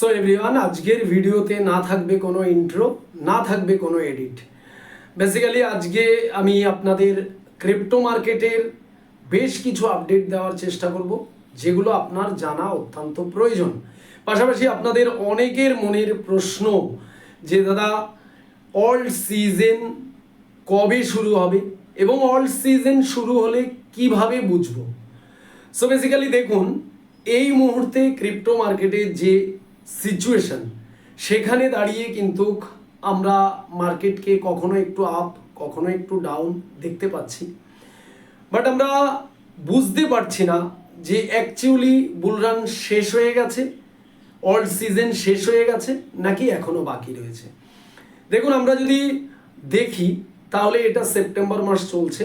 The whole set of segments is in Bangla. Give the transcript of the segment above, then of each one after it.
সো এভরিওয়ান আজকের ভিডিওতে না থাকবে কোনো ইন্ট্রো না থাকবে কোনো এডিট বেসিক্যালি আজকে আমি আপনাদের ক্রিপ্টো মার্কেটের বেশ কিছু আপডেট দেওয়ার চেষ্টা করব, যেগুলো আপনার জানা অত্যন্ত প্রয়োজন। পাশাপাশি আপনাদের অনেকের মনের প্রশ্ন যে, দাদা অল সিজন কবে শুরু হবে এবং অল সিজন শুরু হলে কীভাবে বুঝব? সো বেসিক্যালি দেখুন, এই মুহূর্তে ক্রিপ্টো মার্কেটের যে সিচুয়েশন সেখানে দাঁড়িয়ে কিন্তু আমরা মার্কেটকে কখনো একটু আপ কখনো একটু ডাউন দেখতে পাচ্ছি। বাট আমরা বুঝতে পারছি না যে অ্যাকচুয়ালি বুলরান শেষ হয়ে গেছে অল সিজন শেষ হয়ে গেছে, নাকি এখনও বাকি রয়েছে। দেখুন, আমরা যদি দেখি, তাহলে এটা সেপ্টেম্বর মাস চলছে।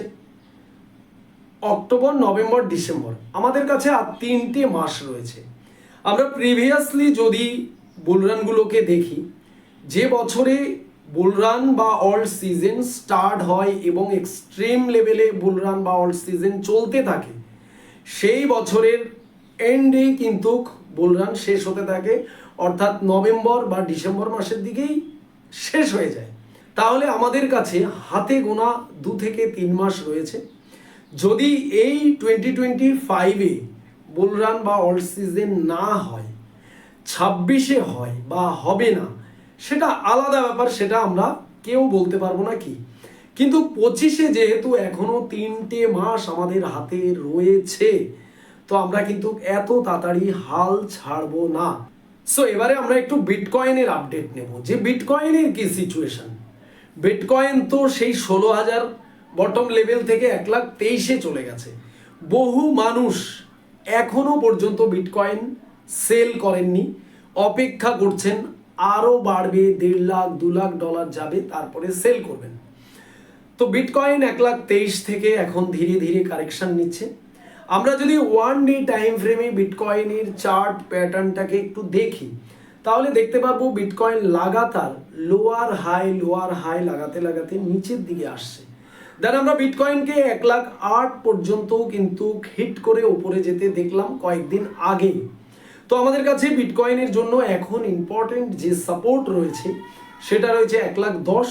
অক্টোবর নভেম্বর ডিসেম্বর আমাদের কাছে আর তিনটে মাস রয়েছে। আমরা প্রিভিয়াসলি যদি বুলরানগুলোকে দেখি, যে বছরে বুলরান বা অল সিজন স্টার্ট হয় এবং এক্সট্রিম লেভেলে বুলরান বা অল সিজন চলতে থাকে, সেই বছরের এন্ডে কিন্তু বুলরান শেষ হতে থাকে, অর্থাৎ নভেম্বর বা ডিসেম্বর মাসের দিকেই শেষ হয়ে যায়। তাহলে আমাদের কাছে হাতে গোনা দু থেকে তিন মাস রয়েছে। যদি এই টোয়েন্টি টোয়েন্টি ফাইভে বুলরান বা অল সিজন না হয়, ছাব্বিশে হয় বা হবে না, সেটা আলাদা ব্যাপার, সেটা আমরা কেউ বলতে পারব না কি? কিন্তু পঁচিশে যেহেতু এখনও তিনটে মাস আমাদের হাতে রয়েছে, তো আমরা কিন্তু এত তাড়াতাড়ি হাল ছাড়বো না। সো এবারে আমরা একটু বিটকয়েনের আপডেট নেব। যে বিটকয়েনের কি সিচুয়েশন বিটকয়েন তো সেই ষোলো হাজার বটম লেভেল থেকে এক লাখ তেইশে চলে গেছে। বহু মানুষ এখনও পর্যন্ত বিটকয়েন সেল করেননি। অপেক্ষা করছেন আরও বাড়বে, দেড় লাখ, দু লাখ ডলার যাবে, তারপরে সেল করবেন। তো বিটকয়েন এক লাখ তেইশ থেকে এখন ধীরে ধীরে কারেকশন নিচ্ছে। আমরা যদি ওয়ান ডে টাইম ফ্রেমে বিটকয়েনের চার্ট প্যাটার্নটাকে একটু দেখি, তাহলে দেখতে পারব বিটকয়েন লাগাতার লোয়ার হাই লোয়ার হাই লাগাতে লাগাতে নিচের দিকে আসছে। দেন আমরা বিটকয়েনকে এক লাখ আট পর্যন্ত কিন্তু হিট করে ওপরে যেতে দেখলাম কয়েকদিন আগে। তো আমাদের কাছে বিটকয়েনের জন্য এখন ইম্পর্টেন্ট যে সাপোর্ট রয়েছে, সেটা রয়েছে এক লাখ দশ।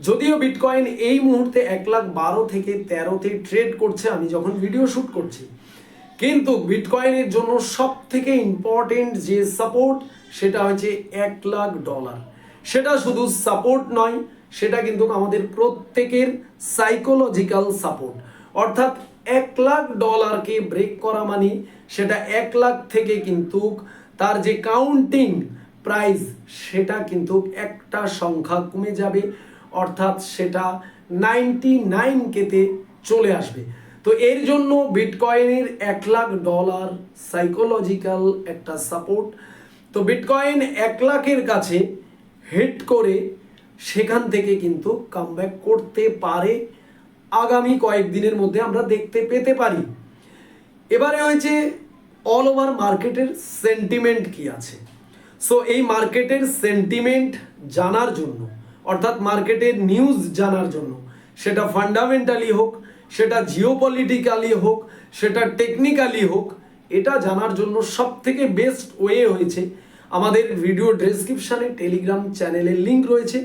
যদিও বিটকয়েন এই মুহূর্তে এক লাখ বারো থেকে তেরোতে ট্রেড করছে, আমি যখন ভিডিও শ্যুট করছি। কিন্তু বিটকয়েনের জন্য সব থেকে ইম্পর্টেন্ট যে সাপোর্ট সেটা হচ্ছে এক লাখ ডলার সেটা শুধু সাপোর্ট নয় সেটা কিন্তু আমাদের প্রত্যেকের সাইকোলজিক্যাল সাপোর্ট অর্থাৎ এক লাখ ডলারকে ব্রেক করা মানে সেটা এক লাখ থেকে কিন্তু তার যে কাউন্টিং প্রাইস সেটা কিন্তু একটা সংখ্যা কমে যাবে। অর্থাৎ সেটা নাইনটি নাইন কেতে চলে আসবে। তো এর জন্য বিটকয়েনের এক লাখ ডলার সাইকোলজিক্যাল একটা সাপোর্ট তো বিটকয়েন এক লাখের কাছে হিট করে সেখান থেকে কিন্তু কামব্যাক করতে পারে আগামী কয়েকদিনের মধ্যে আমরা দেখতে পেতে পারি। এবারে হয়েছে অল ওভার মার্কেটের সেন্টিমেন্ট কি আছে? সো এই মার্কেটের সেন্টিমেন্ট জানার জন্য, অর্থাৎ মার্কেটের নিউজ জানার জন্য, সেটা ফান্ডামেন্টালি হোক, সেটা জিওপলিটিক্যালি হোক, সেটা টেকনিক্যালি হোক, এটা জানার জন্য সব থেকে বেস্ট ওয়ে হয়েছে আমাদের ভিডিও ডেসক্রিপশানে টেলিগ্রাম চ্যানেলের লিঙ্ক রয়েছে।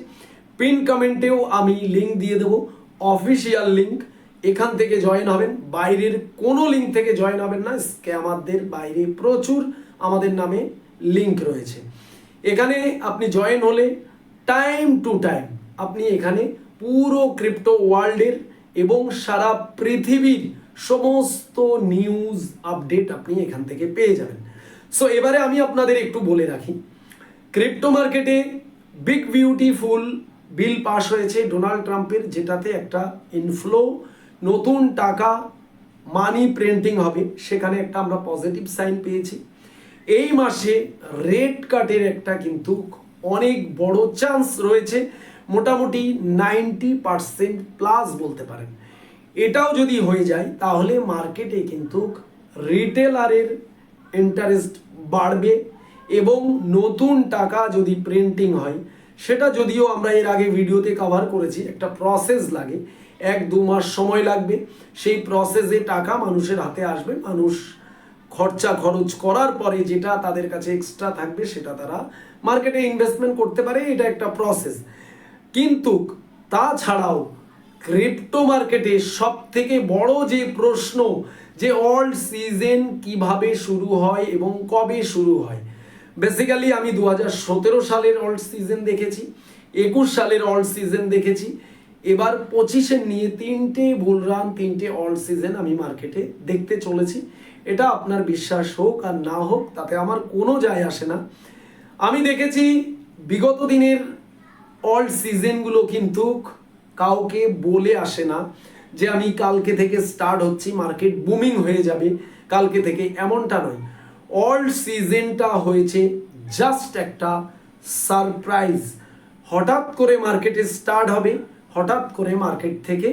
পিন কমেন্টেও আমি লিঙ্ক দিয়ে দেবো। অফিসিয়াল লিঙ্ক এখান থেকে জয়েন হবেন। বাইরের কোনো লিঙ্ক থেকে জয়েন হবেন না। স্ক্যামারদের বাইরে প্রচুর আমাদের নামে লিঙ্ক রয়েছে। এখানে আপনি জয়েন হলে টাইম টু টাইম আপনি এখানে পুরো ক্রিপ্টো ওয়ার্ল্ডের এবং সারা পৃথিবীর সমস্ত নিউজ আপডেট আপনি এখান থেকে পেয়ে যাবেন। সো এবারে আমি আপনাদের একটু বলে রাখি। ক্রিপ্টো মার্কেটে বিগ বিউটিফুল বিল পাস হয়েছে ডোনাল্ড ট্রাম্পের যেটাতে একটা ইনফ্লো নতুন টাকা মানি প্রিন্টিং হবে। সেখানে একটা আমরা পজিটিভ সাইন পেয়েছি। এই মাসে রেড কাটের একটা কিন্তু অনেক বড় চান্স রয়েছে, মোটামুটি নাইনটি পারসেন্ট প্লাস বলতে পারেন। এটাও যদি হয়ে যায়, তাহলে মার্কেটে কিন্তু রিটেলারের ইন্টারেস্ট বাড়বে এবং নতুন টাকা যদি প্রিন্টিং হয়, সেটা যদিও আমরা এর আগে ভিডিওতে কভার করেছি, একটা প্রসেস লাগে, এক দু মাস সময় লাগবে, সেই প্রসেসে টাকা মানুষের হাতে আসবে, মানুষ খরচা খরচ করার পরে যেটা তাদের কাছে এক্সট্রা থাকবে, সেটা তারা মার্কেটে ইনভেস্টমেন্ট করতে পারে, এটা একটা প্রসেস কিন্তু তাছাড়াও ক্রিপ্টো মার্কেটে সব থেকে বড় যে প্রশ্ন যে অল্ড সিজন কীভাবে শুরু হয় এবং কবে শুরু হয়। বেসিক্যালি আমি দু হাজার সতেরো সালের অল্ড সিজন দেখেছি, একুশ সালের অল্ড সিজন দেখেছি, এবার পঁচিশে নিয়ে তিনটে বুলরান তিনটে অল্ড সিজন আমি মার্কেটে দেখতে চলেছি। এটা আপনার বিশ্বাস হোক আর না হোক, তাতে আমার কোনো যায় আসে না। আমি দেখেছি বিগত দিনের অল্ড সিজনগুলো কিন্তু কাউকে বলে আসে না। যে আমি কালকে থেকে স্টার্ট হচ্ছি মার্কেট বুমিং হয়ে যাবে, কালকে থেকে এমনটা নয়। অল্ড সিজনটা হয়েছে জাস্ট একটা সারপ্রাইজ হঠাৎ করে মার্কেটে স্টার্ট হবে, হঠাৎ করে মার্কেট থেকে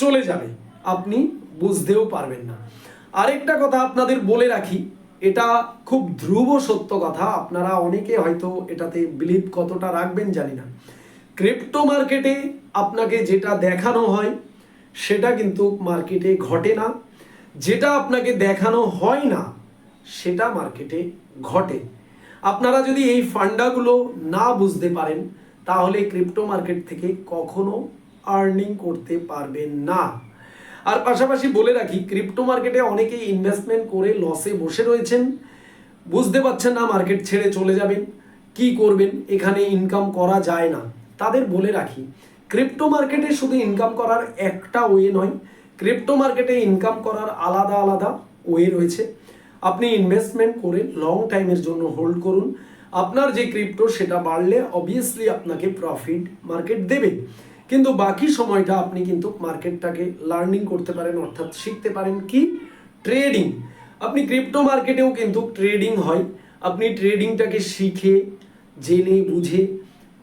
চলে যাবে। আপনি বুঝতেও পারবেন না। আরেকটা কথা আপনাদের বলে রাখি, এটা খুব ধ্রুব সত্য কথা, আপনারা অনেকে হয়তো এটাতে বিলিভ কতটা রাখবেন জানি না। ক্রিপ্টো মার্কেটে আপনাকে যেটা দেখানো হয় সেটা কিন্তু মার্কেটে ঘটে না। যেটা আপনাকে দেখানো হয় না, সেটা মার্কেটে ঘটে। আপনারা যদি এই ফান্ডাগুলো না বুঝতে পারেন, তাহলে ক্রিপ্টো মার্কেট থেকে কখনো আর্নিং করতে পারবেন না। আর পাশাপাশি বলে রাখি ক্রিপ্টো মার্কেটে অনেকেই ইনভেস্টমেন্ট করে লসে বসে রয়েছেন। বুঝতে পারছেন না মার্কেট ছেড়ে চলে যাবেন, কি করবেন, এখানে ইনকাম করা যায় না। তাদের বলে রাখি ক্রিপ্টো মার্কেটে শুধু ইনকাম করার একটা ওয়ে নয় ক্রিপ্টো মার্কেটে ইনকাম করার আলাদা আলাদা ওয়ে রয়েছে। আপনি ইনভেস্টমেন্ট করে লং টাইমের জন্য হোল্ড করুন। আপনার যে ক্রিপ্টো সেটা বাড়লে অবভিয়াসলি আপনাকে প্রফিট মার্কেট দেবে। কিন্তু বাকি সময়টা আপনি কিন্তু মার্কেটটাকে লার্নিং করতে পারেন, অর্থাৎ শিখতে পারেন কি? ট্রেডিং আপনি ক্রিপ্টো মার্কেটেও কিন্তু ট্রেডিং হয়। আপনি ট্রেডিংটাকে শিখে, জেনে, বুঝে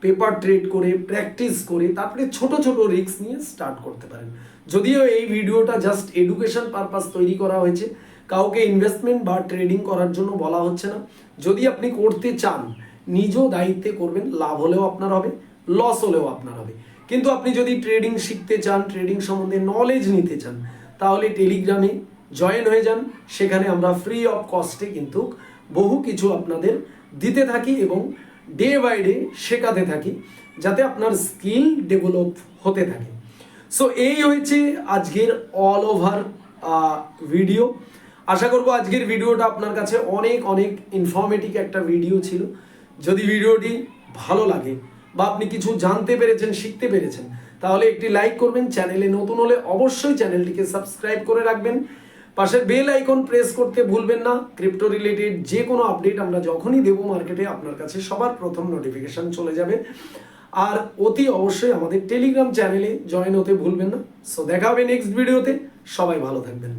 পেপার ট্রেড করে প্র্যাকটিস করে, তারপরে ছোট ছোট রিস্ক নিয়ে স্টার্ট করতে পারেন। যদিও এই ভিডিওটা জাস্ট এডুকেশন পারপাস তৈরি করা হয়েছে, কাউকে ইনভেস্টমেন্ট বা ট্রেডিং করার জন্য বলা হচ্ছে না। যদি আপনি করতে চান নিজ দায়িত্বে করবেন, লাভ হলেও আপনার হবে লস হলেও আপনার হবে। কিন্তু আপনি যদি ট্রেডিং শিখতে চান ট্রেডিং সম্বন্ধে নলেজ নিতে চান, তাহলে টেলিগ্রামে জয়েন হয়ে যান। সেখানে আমরা ফ্রি অফ কস্টে কিন্তু বহু কিছু আপনাদের দিতে থাকি এবং ডে বাই ডে শেখাতে থাকি, যাতে আপনার স্কিল ডেভেলপ হতে থাকে। সো এই হয়েছে আজকের অল ওভার ভিডিও আশা করব আজকের ভিডিওটা আপনার কাছে অনেক অনেক ইনফরমেটিভ একটা ভিডিও ছিল। যদি ভিডিওটি ভালো লাগে বা আপনি কিছু জানতে পেরেছেন, শিখতে পেরেছেন, তাহলে একটি লাইক করবেন। চ্যানেলে নতুন হলে অবশ্যই চ্যানেলটিকে সাবস্ক্রাইব করে রাখবেন। পাশের বেল আইকন প্রেস করতে ভুলবেন না। ক্রিপ্টো রিলেটেড যে কোনো আপডেট আমরা যখনই দেবো মার্কেটে, আপনার কাছে সবার প্রথম নোটিফিকেশন চলে যাবে। আর অতি অবশ্যই আমাদের টেলিগ্রাম চ্যানেলে জয়েন হতে ভুলবেন না। সো দেখা হবে নেক্সট ভিডিওতে সবাই ভালো থাকবেন।